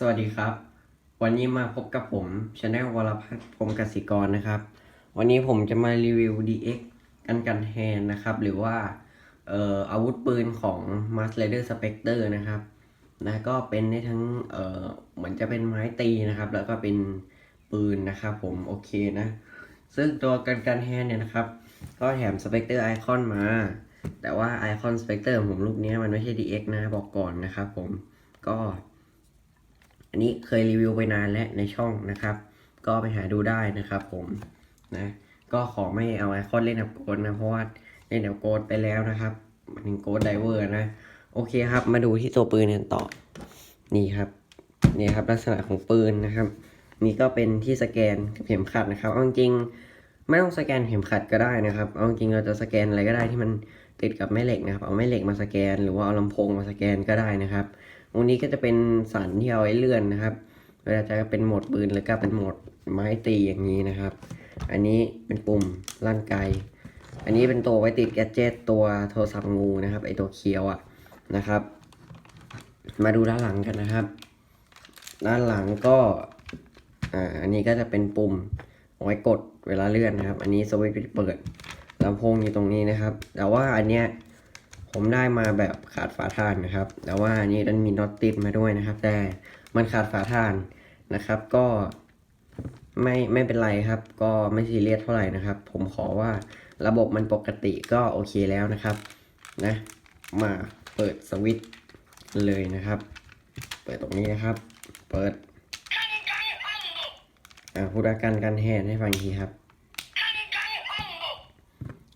สวัสดีครับ วันนี้มาพบกับผมชาแนลวรพัฒน์พรมกสิกรนะครับ วันนี้ผมจะมารีวิว DX กันกันแฮนนะครับ หรือว่าเอ่ออาวุธปืนของ m a s Rider Spectre นะครับนะก็เป็นได้ทั้งเอ่อเหมือนจะเป็นไม้ตีนะครับ แล้วก็เป็นปืนนะครับผมโอเคนะ ซึ่งตัวกันกันแฮนเนี่ยนะครับ ก็แถม Spectre Icon มา แต่ว่า Icon Spectre ของผมลูกนี้มันไม่ใช่ DX นะบอกก่อนนะครับผมก็ อันนี้เคยรีวิวไปนานแล้วในช่องนะครับ ก็ไปหาดูได้นะครับผมนะก็ขอไม่เอาไอคอนเล่นกับโกดนะเพราะว่าเล่นกับโกดไปแล้วนะครับมันถึงโกดไดเวอร์นะ โอเคครับ มาดูที่ตัวปืนกันต่อ นี่ครับนี่ครับลักษณะของปืนนะครับ นี่ก็เป็นที่สแกนเข็มขัดนะครับเอาจริงไม่ต้องสแกนเข็มขัดก็ได้นะครับเอาจริงเราจะสแกนอะไรก็ได้ที่มันติดกับแม่เหล็กนะครับ เอาแม่เหล็กมาสแกน หรือว่าเอาลำโพงมาสแกนก็ได้นะครับ ตรงนี้ก็จะเป็นสันที่เอาไว้เลื่อนนะครับเวลาจะเป็นโหมดปืนหรือก็เป็นโหมดไม้ตีอย่างนี้นะครับ อันนี้เป็นปุ่มลั่นไกอันนี้เป็นตัวไว้ติดแกดเจตตัวโทรศัพท์งูนะครับไอตัวเคียวอะนะครับ มาดูด้านหลังกันนะครับ ด้านหลังก็อ่าอันนี้ก็จะเป็นปุ่มเอาไว้กดเวลาเลื่อนนะครับ อันนี้สวิตช์เปิดลำโพงอยู่ตรงนี้นะครับ แต่ว่าอันเนี้ย ผมได้มาแบบขาดฝาท่านนะครับ แต่ว่านนี้มันมีน็อตติดมาด้วยนะครับ แต่มันขาดฝาท่านนะครับ ก็ไม่ไม่เป็นไรครับ ก็ไม่ซีเรียสเท่าไหร่นะครับ ผมขอว่าระบบมันปกติก็โอเคแล้วนะครับ นะ มาเปิดสวิตช์เลยนะครับ เปิดตรงนี้นะครับ เปิดอ่าพูดว่ากันกันแฮนให้ฟังทีครับ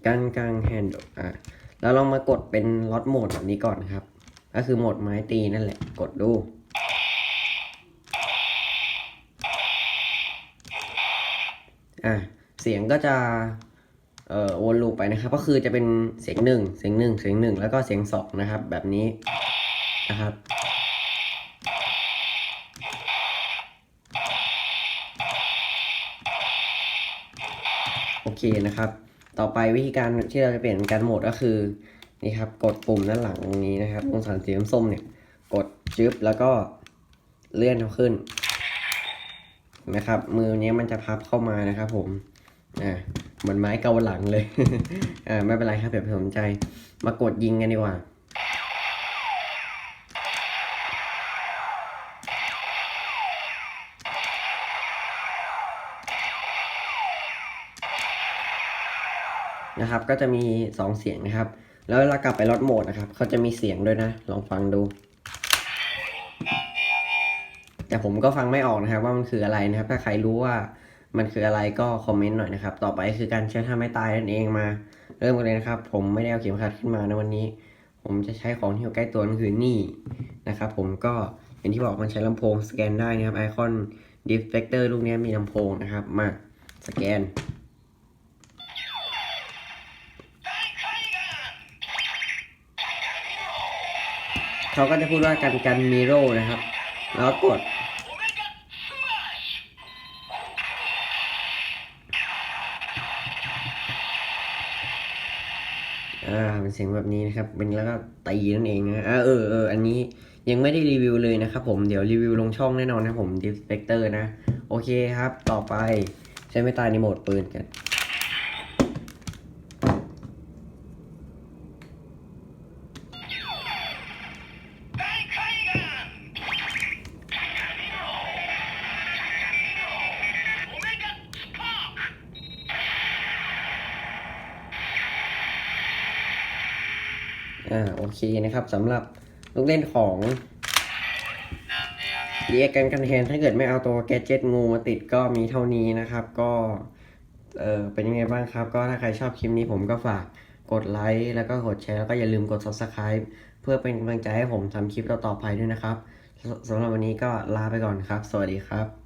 กันกลางแฮนด์อะ แล้วลองมากดเป็นล็อตโหมดแบบนี้ก่อนนะครับ ก็คือโหมดไม้ตีนั่นแหละ กดดู อะเสียงก็จะเอ่อวนลูปไปนะครับ ก็คือจะเป็นเสียงหนึ่งเสียงหนึ่งเสียงหนึ่งแล้วก็เสียงสองนะครับ แบบนี้นะครับโอเคนะครับ ต่อไปวิธีการที่เราจะเปลี่ยนการโหมดก็คือนี่ครับกดปุ่มด้านหลังตรงนี้นะครับตรงสันสีส้มเนี่ยกดจึ๊บแล้วก็เลื่อนขึ้นนะครับ มือเนี้ยมันจะพับเข้ามานะครับ ผมอ่าเหมือนไม้เกาหลังเลยอ่าไม่เป็นไรครับอย่าไปสนใจมากดยิงกันดีกว่า นะครับ ก็จะมี 2 เสียงนะครับ แล้วเวลากลับไปลดโหมดนะครับเขาจะมีเสียงด้วยนะ ลองฟังดู แต่ผมก็ฟังไม่ออกนะครับ ว่ามันคืออะไรนะครับ ถ้าใครรู้ว่ามันคืออะไรก็คอมเมนต์หน่อยนะครับ ต่อไปคือการใช้ท่าไม่ตายนั่นเองมา เริ่มกันเลยนะครับ ผมไม่ได้เอาเข็มขัดขึ้นมาในวันนี้ ผมจะใช้ของที่อยู่ใกล้ตัวนั่นคือนี่นะครับ ผมก็อย่างที่บอกมันใช้ลำโพงสแกนได้นะครับไอคอนดิฟเฟกเตอร์ลูกนี้มีลำโพงนะครับ มาสแกน เขาก็จะพูดว่ากันกันมีโร่นะครับ แล้วกด อ่าเป็นเสียงแบบนี้นะครับ เป็นแล้วก็ตีนั่นเองนะอ่าเออเอออันนี้ยังไม่ได้รีวิวเลยนะครับผมเดี๋ยวรีวิวลงช่องแน่นอนนะครับผม d i s p e c t o r นะ โอเคครับ ต่อไปใช้ไม่ตายในโหมดปืนกัน อ่าโอเคนะครับสำหรับลูกเล่นของเรียกกันกันแทนถ้าเกิดไม่เอาตัวแกจิตงูมาติดก็มีเท่านี้นะครับ ก็เออเป็นยังไงบ้างครับ ก็ถ้าใครชอบคลิปนี้ผมก็ฝากกดไลค์แล้วก็กดแชร์แล้วก็อย่าลืมกด subscribe เพื่อเป็นกำลังใจให้ผมทำคลิปต่อๆไปด้วยนะครับสำหรับวันนี้ก็ลาไปก่อนครับ สวัสดีครับ